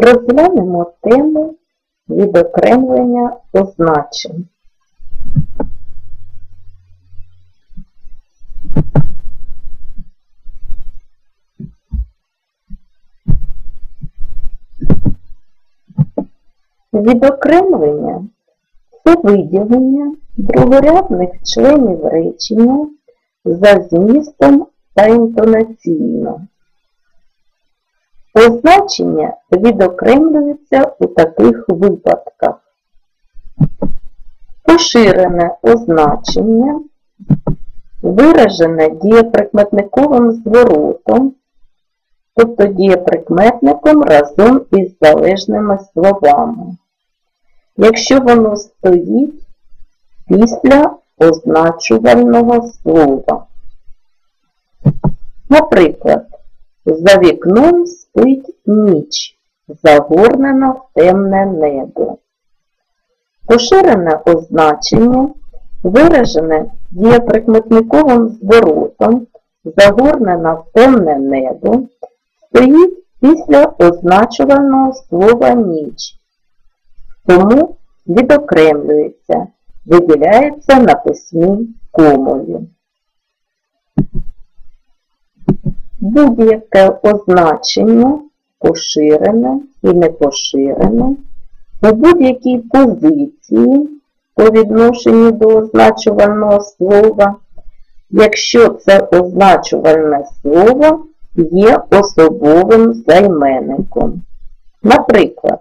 Розглянемо тему відокремлення означень. Відокремлення це виділення другорядних членів речення за змістом та інтонаційно. Означення відокремлюються у таких випадках. Поширене означення, виражене дієприкметниковим зворотом, тобто дієприкметником разом із залежними словами, якщо воно стоїть після означувального слова. Наприклад, за вікном спить ніч, загорнена в темне небо. Поширене означення, виражене дієприкметниковим зворотом, загорнена в темне небо, стоїть після означувального слова ніч. Тому відокремлюється, виділяється на письмі комою. Будь-яке означення, поширене і непоширене, у будь-якій позиції по відношенню до означувального слова, якщо це означувальне слово є особовим займенником. Наприклад,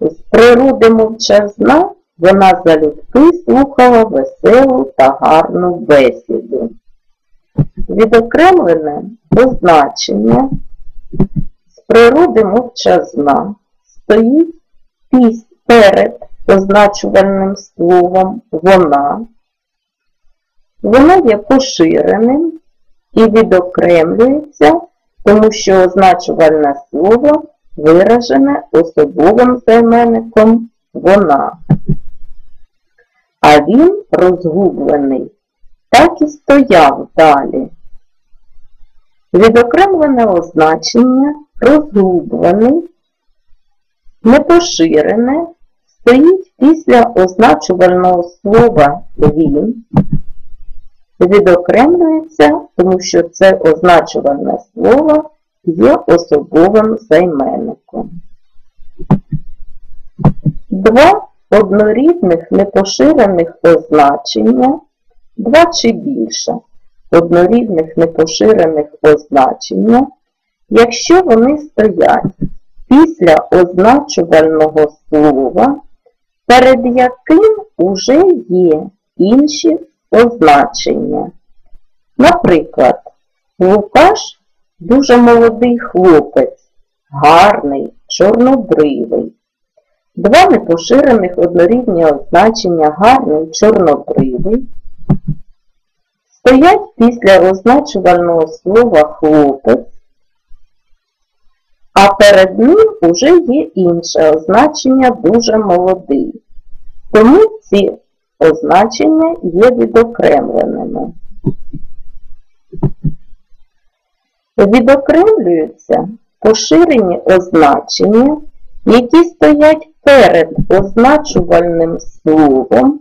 з природи мовчазна вона залюбки слухала веселу та гарну бесіду. Відокремлене позначення з природи мовчазна стоїть перед означувальним словом вона. Воно є поширеним і відокремлюється, тому що означувальне слово виражене особовим займенником вона. А він розгублений так і стояв далі. Відокремлене означення розгублений, непоширене стоїть після означувального слова він, відокремлюється, тому що це означувальне слово є особовим займенником. Два однорідних непоширених означення два чи більше однорідних непоширених означення, якщо вони стоять після означувального слова, перед яким уже є інші означення. Наприклад, Лукаш дуже молодий хлопець, гарний, чорнобривий. Два непоширених однорідні означення гарний чорнобривий стоять після означувального слова хлопець, а перед ним уже є інше означення дуже молодий. Тому ці означення є відокремленими. Відокремлюються поширені означення, які стоять перед означувальним словом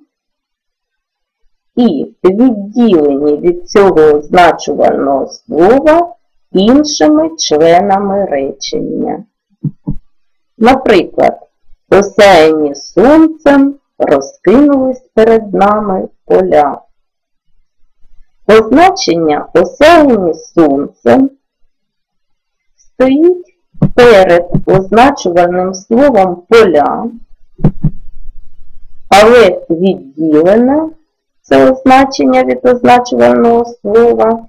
і відділені від цього означувального слова іншими членами речення. Наприклад, осяяні сонцем розкинулись перед нами поля. Означення осяяні сонцем стоїть перед означувальним словом поля, але відділене це означення від означувального слова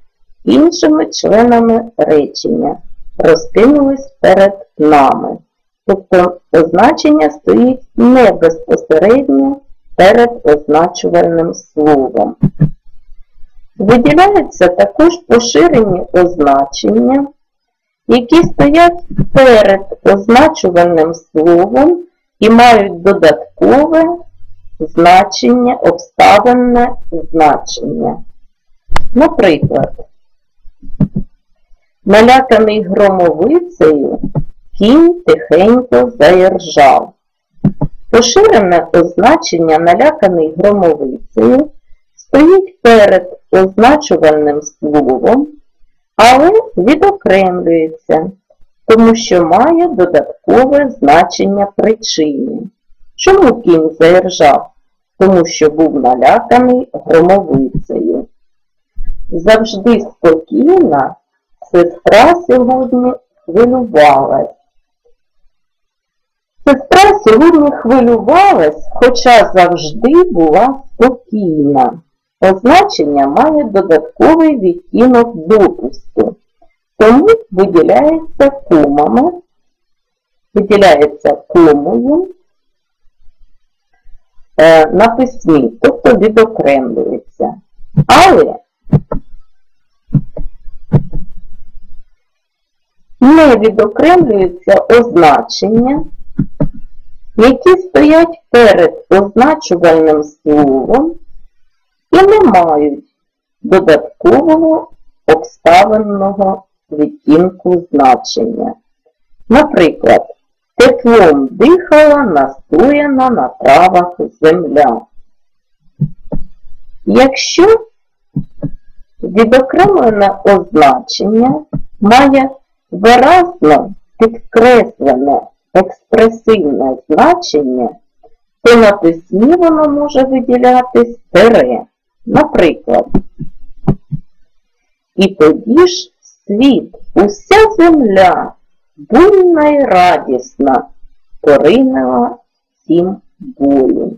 іншими членами речення розкинулись перед нами. Тобто означення стоїть не безпосередньо перед означувальним словом. Виділяються також поширені означення, які стоять перед означувальним словом і мають додаткове значення, обставинне значення. Наприклад, наляканий громовицею, Кінь тихенько заіржав. Поширене означення наляканий громовицею стоїть перед означувальним словом, але відокремлюється, тому що має додаткове значення причини. Чому кінь заіржав? Тому що був наляканий громовицею. Завжди спокійна, сестра сьогодні хвилювалась. Сестра сьогодні хвилювалась, хоча завжди була спокійна. Означення має додатковий відтінок допуску, тому виділяється комами, виділяється комою на письмі, тобто відокремлюється. Але не відокремлюються означення, які стоять перед означувальним словом і не мають додаткового обставинного відтінку значення. Наприклад, теплом дихала настояна на травах земля. Якщо відокремлене означення має виразно підкреслене експресивне значення, то на письмі воно може виділятись тере. Наприклад, і тоді ж світ, уся земля, буйна й радісна, поринила всім болю.